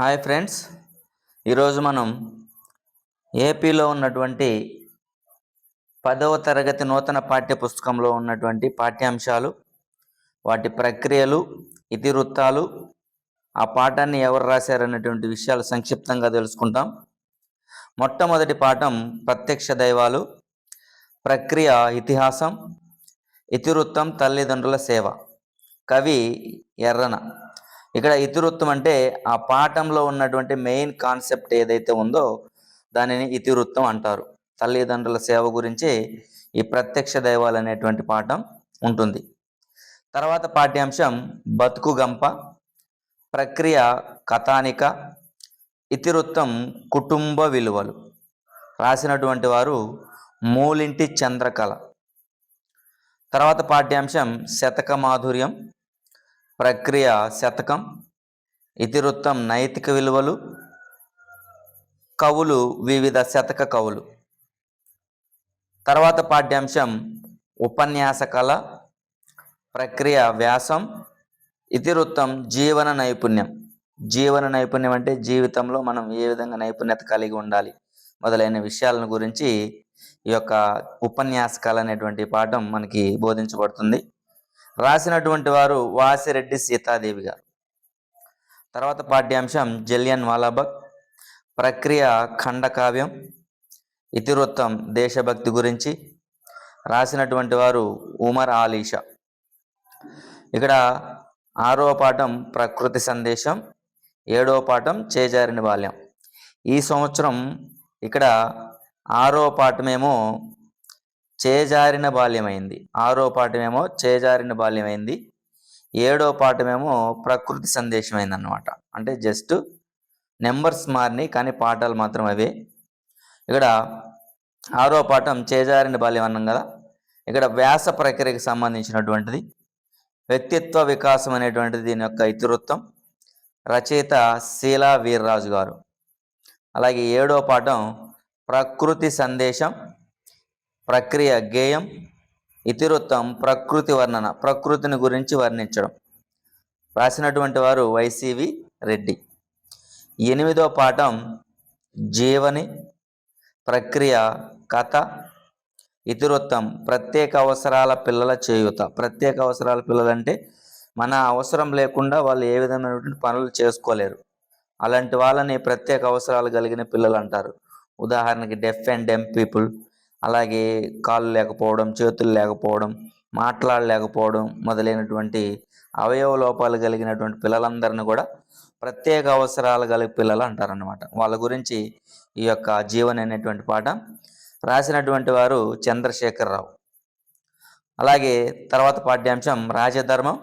Hi friends. ఈరోజు మనం ఏపీలో ఉన్నటువంటి పదవ తరగతి నూతన పాఠ్య పుస్తకంలో ఉన్నటువంటి పాఠ్యాంశాలు వాటి ప్రక్రియలు ఇతివృత్తాలు ఆ పాఠాన్ని ఎవరు రాశారనేటువంటి విషయాలు సంక్షిప్తంగా తెలుసుకుంటాం. మొట్టమొదటి పాఠం ప్రత్యక్ష దైవాలు ప్రక్రియ ఇతిహాసం ఇతివృత్తం తల్లిదండ్రుల సేవ కవి ఎర్రన. ఇక్కడ ఇతివృత్తం అంటే ఆ పాఠంలో ఉన్నటువంటి మెయిన్ కాన్సెప్ట్ ఏదైతే ఉందో దానిని ఇతివృత్తం అంటారు. తల్లిదండ్రుల సేవ గురించి ఈ ప్రత్యక్ష దైవాలు అనేటువంటి పాఠం ఉంటుంది. తర్వాత పాఠ్యాంశం బతుకు గంప ప్రక్రియ కథానిక ఇతివృత్తం కుటుంబ విలువలు. రాసినటువంటి వారు మూలింటి చంద్రకళ. తర్వాత పాఠ్యాంశం శతక మాధుర్యం ప్రక్రియ శతకం ఇతివృత్తం నైతిక విలువలు కవులు వివిధ శతక కవులు. తర్వాత పాఠ్యాంశం ఉపన్యాస కళ ప్రక్రియ వ్యాసం ఇతివృత్తం జీవన నైపుణ్యం. జీవన నైపుణ్యం అంటే జీవితంలో మనం ఏ విధంగా నైపుణ్యత కలిగి ఉండాలి మొదలైన విషయాలను గురించి ఈ యొక్క ఉపన్యాస కళ అనేటువంటి పాఠం మనకి బోధించబడుతుంది. రాసినటువంటి వారు వాసిరెడ్డి సీతాదేవి గారు. తర్వాత పాఠ్యాంశం జలియన్ వాలాబక్ ప్రక్రియ ఖండకావ్యం ఇతివృత్తం దేశభక్తి గురించి రాసినటువంటి వారు ఉమర్ ఆలీషా. ఇక్కడ ఆరో పాఠం ప్రకృతి సందేశం ఏడో పాఠం చేజారిన బాల్యం. ఈ సంవత్సరం ఇక్కడ ఆరో పాఠమేమో చేజారిన బాల్యమైంది. ఆరో పాఠమేమో చేజారిన బాల్యమైంది. ఏడో పాఠమేమో ప్రకృతి సందేశమైంది అనమాట అంటే జస్ట్ నెంబర్స్ మారినాయి కానీ పాఠాలు మాత్రం అవే. ఇక్కడ ఆరో పాఠం చేజారిన బాల్యం అన్నాం కదా. ఇక్కడ వ్యాస ప్రక్రియకి సంబంధించినటువంటిది వ్యక్తిత్వ వికాసం అనేటువంటిది దీని యొక్క ఇతివృత్తం రచయిత శీలా వీర్రాజు గారు. అలాగే ఏడో పాఠం ప్రకృతి సందేశం ప్రక్రియ గేయం ఇతివృత్తం ప్రకృతి వర్ణన ప్రకృతిని గురించి వర్ణించడం. రాసినటువంటి వారు వైసివి రెడ్డి. ఎనిమిదో పాఠం జీవని ప్రక్రియ కథ ఇతివృత్తం ప్రత్యేక అవసరాల పిల్లల చేయూత. ప్రత్యేక అవసరాల పిల్లలంటే మన అవసరం లేకుండా వాళ్ళు ఏ విధమైనటువంటి పనులు చేసుకోలేరు. అలాంటి వాళ్ళని ప్రత్యేక అవసరాలు కలిగిన పిల్లలు అంటారు ఉదాహరణకి డెఫ్ అండ్ డెమ్ పీపుల్ అలాగే కాళ్ళు లేకపోవడం చేతులు లేకపోవడం మాట్లాడలేకపోవడం మొదలైనటువంటి అవయవ లోపాలు కలిగినటువంటి పిల్లలందరిని కూడా ప్రత్యేక అవసరాలు కలిగి పిల్లలు అంటారనమాట వాళ్ళ గురించి ఈ యొక్క జీవన్ అనేటువంటి పాట రాసినటువంటి వారు చంద్రశేఖరరావు. అలాగే తర్వాత పాఠ్యాంశం రాజధర్మం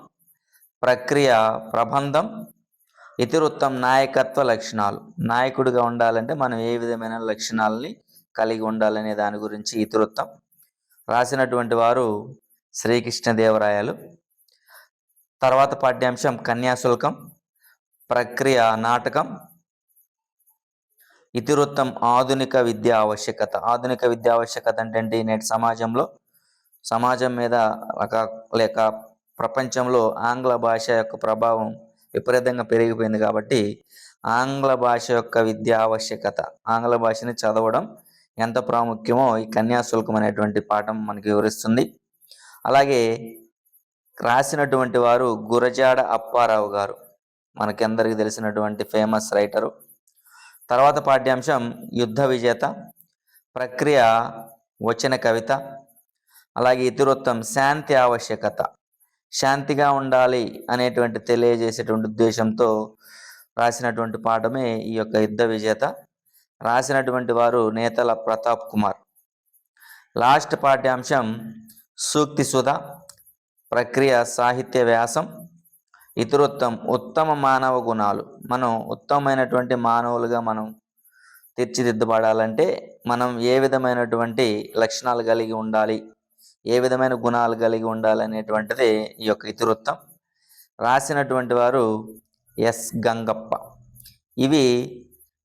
ప్రక్రియ ప్రబంధం ఇతివృత్తం నాయకత్వ లక్షణాలు. నాయకుడిగా ఉండాలంటే మనం ఏ విధమైన లక్షణాలని కలిగి ఉండాలనే దాని గురించి ఇతివృత్తం రాసినటువంటి వారు శ్రీకృష్ణదేవరాయలు. తర్వాత పాఠ్యాంశం కన్యాశుల్కం ప్రక్రియ నాటకం. ఇతివృత్తం ఆధునిక విద్య ఆవశ్యకత. ఆధునిక విద్య ఆవశ్యకత అంటే నేటి సమాజంలో సమాజం మీద ఒక లేక ప్రపంచంలో ఆంగ్ల భాష యొక్క ప్రభావం విపరీతంగా పెరిగిపోయింది కాబట్టి ఆంగ్ల భాష యొక్క విద్య ఆవశ్యకత ఆంగ్ల భాషని చదవడం ఎంత ప్రాముఖ్యమో ఈ కన్యాశుల్కం అనేటువంటి పాఠం మనకి వివరిస్తుంది. అలాగే రాసినటువంటి వారు గురజాడ అప్పారావు గారు. మనకందరికి తెలిసినటువంటి ఫేమస్ రైటరు. తర్వాత పాఠ్యాంశం యుద్ధ విజేత ప్రక్రియ వచన కవిత అలాగే ఇతివృత్తం శాంతి ఆవశ్యకత. శాంతిగా ఉండాలి అనేటువంటి తెలియజేసేటువంటి ఉద్దేశంతో రాసినటువంటి పాఠమే ఈ యొక్క యుద్ధ విజేత. రాసినటువంటి వారు నేతల ప్రతాప్ కుమార్. లాస్ట్ పాఠ్యాంశం సూక్తి సుధ ప్రక్రియ సాహిత్య వ్యాసం ఇతరుత్తం ఉత్తమ మానవ గుణాలు. మనం ఉత్తమమైనటువంటి మానవులుగా మనం తీర్చిదిద్దబడాలంటే మనం ఏ విధమైనటువంటి లక్షణాలు కలిగి ఉండాలి ఏ విధమైన గుణాలు కలిగి ఉండాలి అనేటువంటిది ఈ యొక్క ఇతివృత్తం రాసినటువంటి వారు ఎస్ గంగప్ప. ఇవి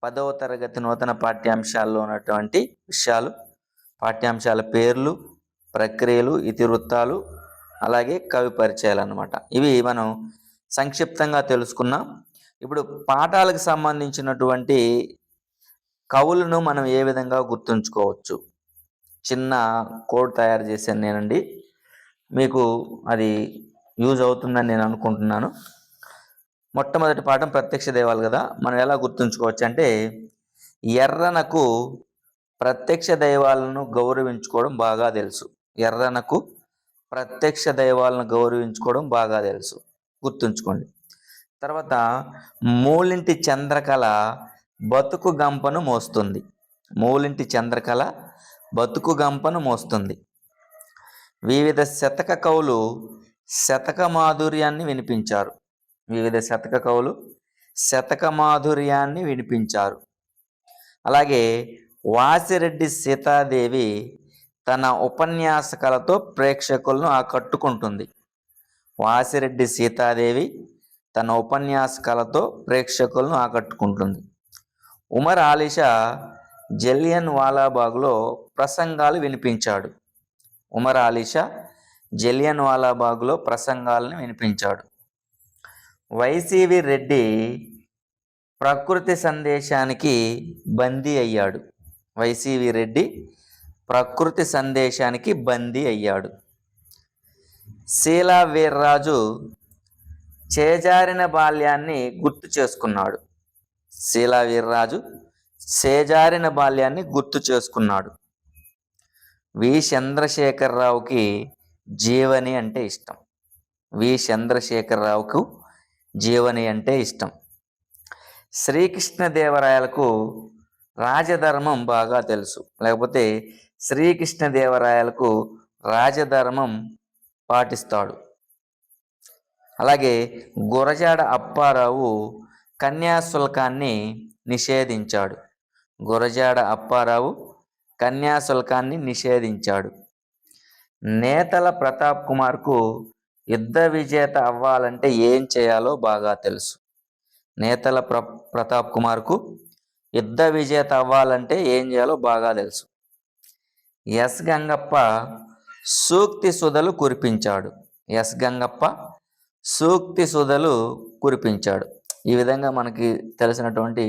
పదవ తరగతి నూతన పాఠ్యాంశాల్లో ఉన్నటువంటి విషయాలు పాఠ్యాంశాల పేర్లు ప్రక్రియలు ఇతివృత్తాలు అలాగే కవి పరిచయాలు అన్నమాట ఇవి మనం సంక్షిప్తంగా తెలుసుకున్నాం. ఇప్పుడు పాఠాలకు సంబంధించినటువంటి కవులను మనం ఏ విధంగా గుర్తుంచుకోవచ్చు? చిన్న కోడ్ తయారు చేశాను నేనండి. మీకు అది యూజ్ అవుతుందని నేను అనుకుంటున్నాను. మొట్టమొదటి పాఠం ప్రత్యక్ష దేవాలు కదా. మనం ఎలా గుర్తుంచుకోవచ్చు అంటే ఎర్రనకు ప్రత్యక్ష దైవాలను గౌరవించుకోవడం బాగా తెలుసు. ఎర్రనకు ప్రత్యక్ష దైవాలను గౌరవించుకోవడం బాగా తెలుసు. గుర్తుంచుకోండి. తర్వాత మూలింటి చంద్రకళ బతుకు గంపను మోస్తుంది. మూలింటి చంద్రకళ బతుకు గంపను మోస్తుంది. వివిధ శతక కవులు శతక మాధుర్యాన్ని వినిపించారు. వివిధ శతక కవులు శతక మాధుర్యాన్ని వినిపించారు. అలాగే వాసిరెడ్డి సీతాదేవి తన ఉపన్యాసకలతో ప్రేక్షకులను ఆకట్టుకుంటుంది. వాసిరెడ్డి సీతాదేవి తన ఉపన్యాసకాలతో ప్రేక్షకులను ఆకట్టుకుంటుంది. ఉమర్ ఆలిషా జలియన్ వాలాబాగ్లో ప్రసంగాలు వినిపించాడు. ఉమర్ ఆలిషా జలియన్ వాలాబాగ్లో ప్రసంగాలను వినిపించాడు. వైసీవి రెడ్డి ప్రకృతి సందేశానికి బందీ అయ్యాడు. వైసీవి రెడ్డి ప్రకృతి సందేశానికి బందీ అయ్యాడు. శీలా వీర్రాజు చేజారిన బాల్యాన్ని గుర్తు చేసుకున్నాడు. శీలా వీర్రాజు చేజారిన బాల్యాన్ని గుర్తు చేసుకున్నాడు. వి. చంద్రశేఖరరావుకి జీవని అంటే ఇష్టం. వి. చంద్రశేఖరరావుకు జీవని అంటే ఇష్టం. శ్రీకృష్ణదేవరాయలకు రాజధర్మం బాగా తెలుసు. లేకపోతే శ్రీకృష్ణదేవరాయలకు రాజధర్మం పాటిస్తాడు. అలాగే గురజాడ అప్పారావు కన్యాశుల్కాన్ని నిషేధించాడు. గురజాడ అప్పారావు కన్యాశుల్కాన్ని నిషేధించాడు. నేతల ప్రతాప్ కుమార్కు యుద్ధ విజేత అవ్వాలంటే ఏం చేయాలో బాగా తెలుసు. నేతల ప్ర ప్రతాప్ కుమార్కు యుద్ధ విజేత అవ్వాలంటే ఏం చేయాలో బాగా తెలుసు. ఎస్ గంగప్ప సూక్తి సుధలు కురిపించాడు. ఎస్ గంగప్ప సూక్తి సుధలు కురిపించాడు. ఈ విధంగా మనకి తెలిసినటువంటి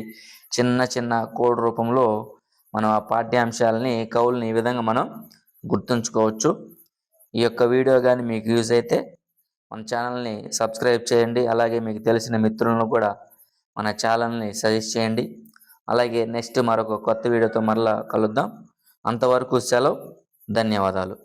చిన్న చిన్న కోడ్ రూపంలో మనం ఆ పాఠ్యాంశాలని కవుల్ని ఈ విధంగా మనం గుర్తుంచుకోవచ్చు. ఈ యొక్క వీడియో కానీ మీకు యూజ్ అయితే మన ఛానల్ని సబ్స్క్రైబ్ చేయండి. అలాగే మీకు తెలిసిన మిత్రులను కూడా మన ఛానల్ని సజెస్ట్ చేయండి. అలాగే నెక్స్ట్ మరొక కొత్త వీడియోతో మరలా కలుద్దాం. అంతవరకు సెలవు. ధన్యవాదాలు.